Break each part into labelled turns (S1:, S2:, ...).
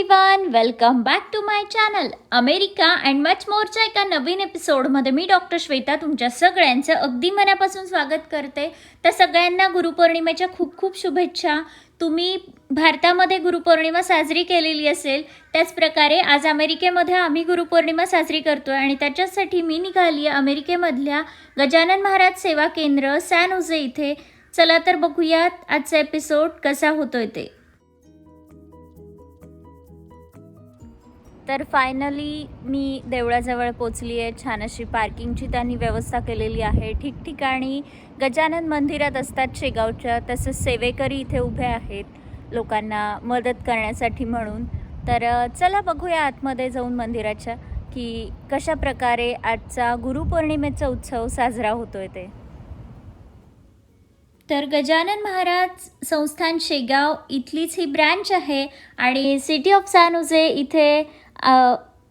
S1: Everyone welcome back to my channel America and much मोरच्या एका नवीन एपिसोडमध्ये मी डॉक्टर श्वेता तुमच्या सगळ्यांचं अगदी मनापासून स्वागत करते. तर सगळ्यांना गुरुपौर्णिमेच्या खूप खूप शुभेच्छा. तुम्ही भारतामध्ये गुरुपौर्णिमा साजरी केलेली असेल त्याच प्रकारे आज अमेरिकेमध्ये आम्ही गुरुपौर्णिमा साजरी करतो आहे आणि त्याच्यासाठी मी निघाली आहे अमेरिकेमधल्या गजानन महाराज सेवा केंद्र सॅन उजे इथे. चला तर बघूयात आजचा एपिसोड कसा होतोय ते. तर फायनली मी देवळाजवळ पोचली आहे. छान अशी पार्किंगची त्यांनी व्यवस्था केलेली आहे. ठिकठिकाणी गजानन मंदिरात असतात शेगावच्या. तसंच सेवेकरी इथे उभे आहेत लोकांना मदत करण्यासाठी म्हणून. तर चला बघूया आतमध्ये जाऊन मंदिराच्या की कशा प्रकारे आजचा गुरुपौर्णिमेचा उत्सव साजरा होतोय ते. तर गजानन महाराज संस्थान शेगाव इथलीच ही ब्रँच आहे आणि सिटी ऑफ सॅनोजे इथे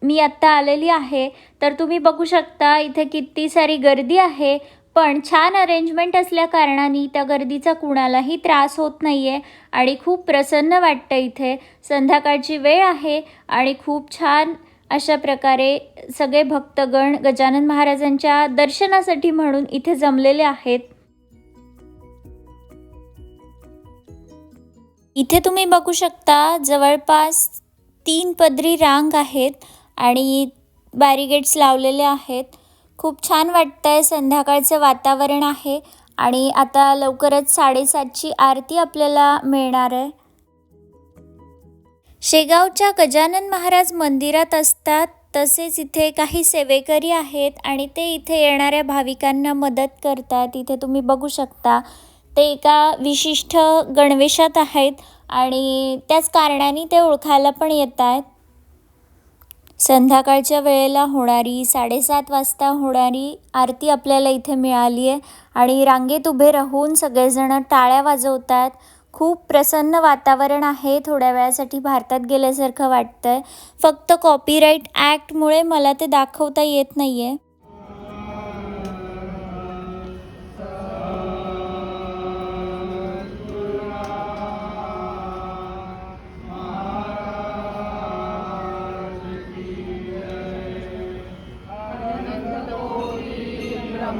S1: मी आत्ता आलेली आहे तर तुम्ही बघू शकता इथे किती सारी गर्दी आहे पण छान अरेंजमेंट असल्या कारणाने त्या गर्दीचा कुणालाही त्रास होत नाही आहे आणि खूप प्रसन्न वाटतं इथे. संध्याकाळची वेळ आहे आणि खूप छान अशा प्रकारे सगळे भक्तगण गजानन महाराजांच्या दर्शनासाठी म्हणून इथे जमलेले आहेत. इथे तुम्ही बघू शकता जवळपास तीन पदरी रांग आहेत आणि बॅरिगेट्स लावलेले आहेत. खूप छान वाटतंय. संध्याकाळचं वातावरण आहे आणि आता लवकरच साडेसातची आरती आपल्याला मिळणार आहे. शेगावच्या गजानन महाराज मंदिरात असतात. तसेच इथे काही सेवेकरी आहेत आणि ते इथे येणाऱ्या भाविकांना मदत करतात. इथे तुम्ही बघू शकता. ते एका विशिष्ट गणवेशात आहेत. आणि त्याच कारणाने ते ओळखायला पण येत आहेत संध्याकाळच्या वेळेला होणारी साडेसात वाजता होणारी आरती आपल्याला इथे मिळाली आहे आणि रांगेत उभे राहून सगळेजण टाळ्या वाजवतात. खूप प्रसन्न वातावरण आहे थोड्या वेळासाठी भारतात गेल्यासारखं वाटतं आहे फक्त कॉपीराईट ॲक्टमुळे मला ते दाखवता येत नाही आहे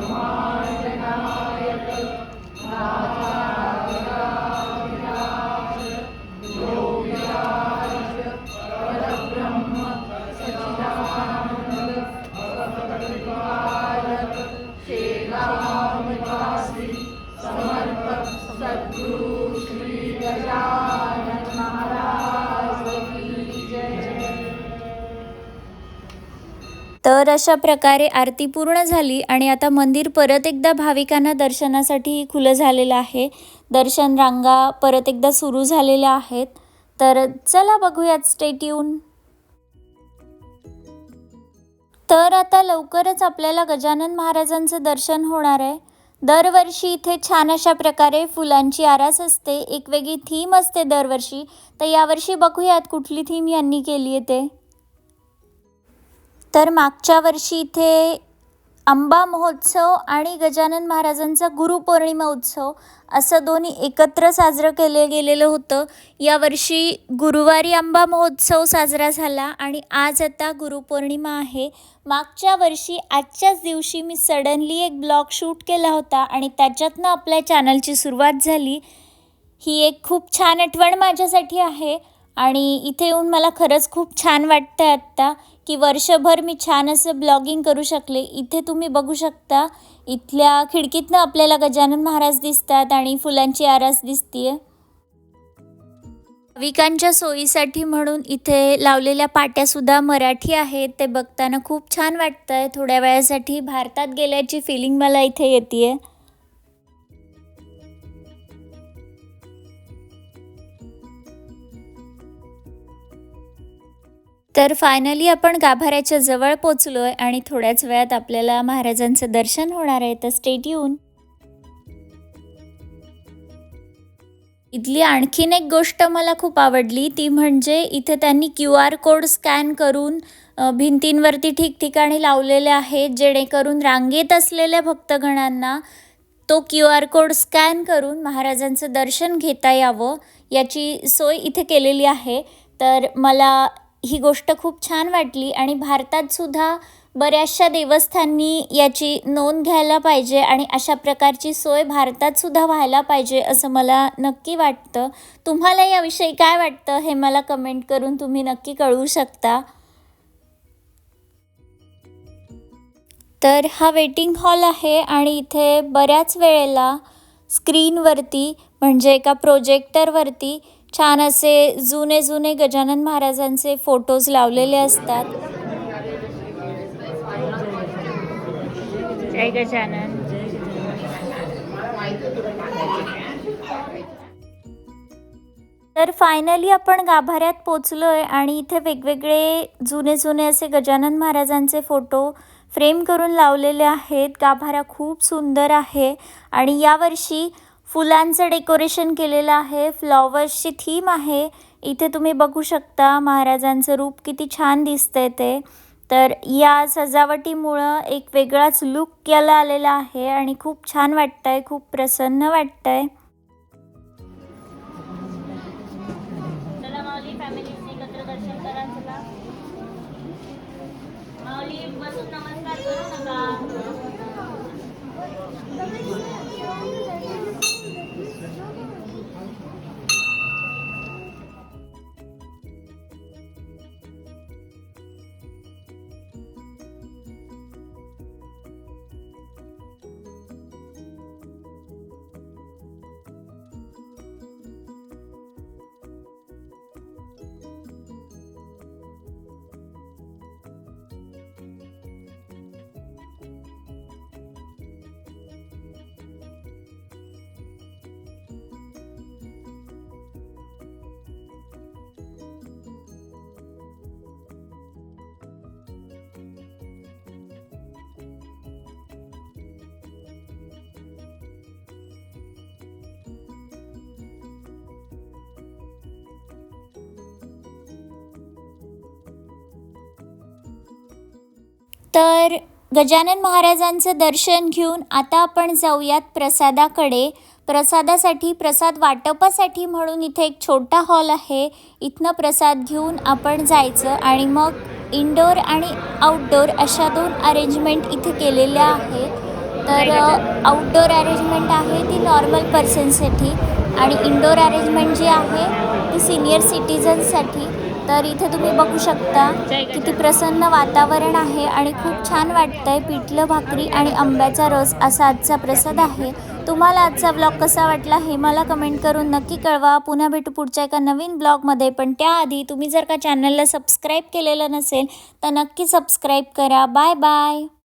S1: Wow. तर अशा प्रकारे आरती पूर्ण झाली आणि आता मंदिर परत एकदा भाविकांना दर्शनासाठी खुलं झालेलं आहे. दर्शन रांगा परत एकदा सुरू झालेल्या आहेत. तर चला बघूयात स्टेट येऊन तर आता लवकरच आपल्याला गजानन महाराजांचं दर्शन होणार आहे. दरवर्षी इथे छान अशा प्रकारे फुलांची आरास असते. एक वेगळी थीम असते दरवर्षी. तर यावर्षी बघूयात कुठली थीम यांनी केली आहे ते. तर मागच्या वर्षी इथे आंबा महोत्सव आणि गजानन महाराजांचा गुरुपौर्णिमा उत्सव असं दोन्ही एकत्र साजरं केलं गेलेलं होतं. यावर्षी गुरुवारी आंबा महोत्सव साजरा झाला आणि आज आता गुरुपौर्णिमा आहे. मागच्या वर्षी आजच्याच दिवशी मी सडनली एक ब्लॉग शूट केला होता आणि त्याच्यातनं आपल्या चॅनलची सुरुवात झाली. ही एक खूप छान आठवण माझ्यासाठी आहे आणि इथे येऊन मला खरंच खूप छान वाटतं आहे आत्ता. की वर्षभर मी छान असं ब्लॉगिंग करू शकले. इथे तुम्ही बघू शकता इथल्या खिडकीतनं आपल्याला गजानन महाराज दिसतात आणि फुलांची आरास दिसतीये. भाविकांच्या सोयीसाठी म्हणून इथे लावलेल्या पाट्यासुद्धा मराठी आहेत. ते बघताना खूप छान वाटतं आहे थोड्या वेळासाठी भारतात गेल्याची फिलिंग मला इथे येते आहे तर फायनली आपण गाभाऱ्याच्या जवळ पोचलो आहे आणि थोड्याच वेळात आपल्याला महाराजांचं दर्शन होणार आहे. तर स्टेट येऊन इथली आणखीन एक गोष्ट मला खूप आवडली ती म्हणजे इथे त्यांनी क्यू आर कोड स्कॅन करून भिंतींवरती ठिकठिकाणी लावलेले आहेत जेणेकरून रांगेत असलेल्या भक्तगणांना तो क्यू आर कोड स्कॅन करून महाराजांचं दर्शन घेता यावं याची सोय इथे केलेली आहे. तर मला ही गोष्ट खूप छान वाटली आणि भारतातसुद्धा बऱ्याचशा देवस्थांनी याची नोंद घ्यायला पाहिजे आणि अशा प्रकारची सोय भारतातसुद्धा व्हायला पाहिजे असं मला नक्की वाटतं. तुम्हाला याविषयी काय वाटतं हे मला कमेंट करून तुम्ही नक्की कळवू शकता. तर हा वेटिंग हॉल आहे आणि इथे बऱ्याच वेळेला स्क्रीनवरती म्हणजे एका प्रोजेक्टरवरती छान असे जुने जुने गजानन महाराजांचे फोटोज लावलेले असतात. जय गजानन. तर फायनली आपण गाभाऱ्यात पोचलो आहे आणि इथे वेगवेगळे जुने जुने असे गजानन महाराजांचे फोटो फ्रेम करून लावलेले आहेत. गाभारा खूप सुंदर आहे आणि यावर्षी फुलांचं डेकोरेशन केलेलं आहे. फ्लॉवर्सची थीम आहे. इथे तुम्ही बघू शकता महाराजांचं रूप किती छान दिसतंय ते. तर या सजावटीमुळं एक वेगळाच लुक याला आलेला आहे आणि खूप छान वाटतंय खूप प्रसन्न वाटतंय. चला नमस्कार 什么意思？你要一个人，一个人，一个人，一个人。तर गजानन महाराजांचं दर्शन घेऊन आता आपण जाऊयात प्रसादाकडे. प्रसादासाठी प्रसाद वाटपासाठी म्हणून इथे एक छोटा हॉल आहे. इथनं प्रसाद घेऊन आपण जायचं आणि मग इनडोअर आणि आउटडोअर अशा दोन अरेंजमेंट इथे केलेल्या आहेत. तर आउटडोअर अरेंजमेंट आहे ती नॉर्मल पर्सनसाठी आणि इनडोअर अरेंजमेंट जी आहे ती सिनियर सिटीजनसाठी तर इथे तुम्ही बघू शकता किती प्रसन्न वातावरण आहे आणि खूप छान वाटतंय. पिठलं भाकरी आणि आंब्याचा रस असा आजचा प्रसाद आहे. तुम्हाला आजचा ब्लॉग कसा वाटला हे मला कमेंट करून नक्की कळवा. पुन्हा भेटू पुढच्या एका नवीन ब्लॉगमध्ये पण त्याआधी तुम्ही जर का चॅनलला सबस्क्राईब केलेलं नसेल तर नक्की सबस्क्राईब करा. Bye bye